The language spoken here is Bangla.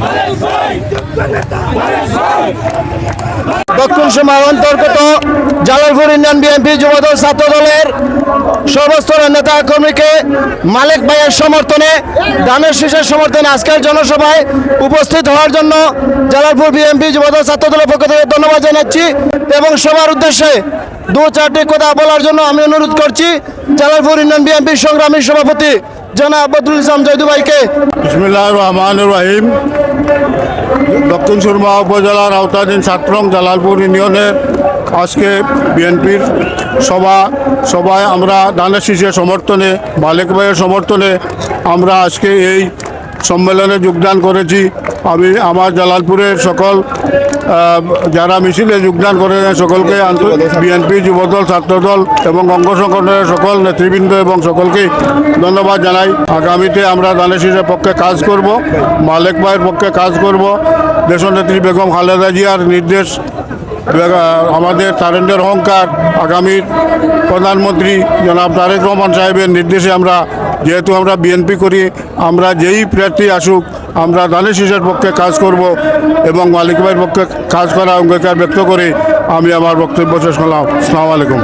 மலர் দক্ষিণ সীমা অন্তর্গত জালালপুর ইউনিয়ন বিএনপি যুবদল ছাত্র দলের সর্বস্তরের নেতা কর্মীকে মালিক ভাইয়ের সমর্থনে দানের শীষের সমর্থনে আজকের জনসভায় উপস্থিত হওয়ার জন্য জালালপুর বিএনপি যুবদল ছাত্র দলের পক্ষ থেকে ধন্যবাদ জানাচ্ছি এবং সবার উদ্দেশ্যে দু চারটি কথা বলার জন্য আমি অনুরোধ করছি জালালপুর ইউনিয়ন বিএনপি সংগ্রামী সভাপতি জনাব বদরুল ইসলাম জয়দু ভাইকে রহমান রহিম। দক্ষিণ সুরমা উপজেলার আওতাধীন ছাত্রং জালালপুর ইউনিয়নে আজকে বিএনপির সভা, সভায় আমরা দানা শীষের সমর্থনে, মালিক ভাইয়ের সমর্থনে আমরা আজকে এই সম্মেলনে যোগদান করেছি। আমি আমার জালালপুরের সকল যারা মিছিলে যোগদান করেছেন সকলকে বিএনপি, যুবদল, ছাত্রদল এবং অঙ্গ সংগঠনের সকল নেতৃবৃন্দ এবং সকলকে ধন্যবাদ জানাই। আগামীতে আমরা দানেশীরের পক্ষে কাজ করব, মালেক ভাইয়ের পক্ষে কাজ করব, দেশনেত্রী বেগম খালেদা জিয়ার নির্দেশ আমাদের তারেন্দ্রের অহংকার আগামীর প্রধানমন্ত্রী জনাব তারেক রহমান সাহেবের নির্দেশে আমরা, যেহেতু আমরা বিএনপি করি, আমরা যেই প্রার্থী আসুক আমরা দানের শিশুর পক্ষে কাজ করব এবং মালিক ভাইয়ের পক্ষে কাজ করা অঙ্গীকার ব্যক্ত করে আমি আমার বক্তব্য শেষ করলাম। আসসালামু আলাইকুম।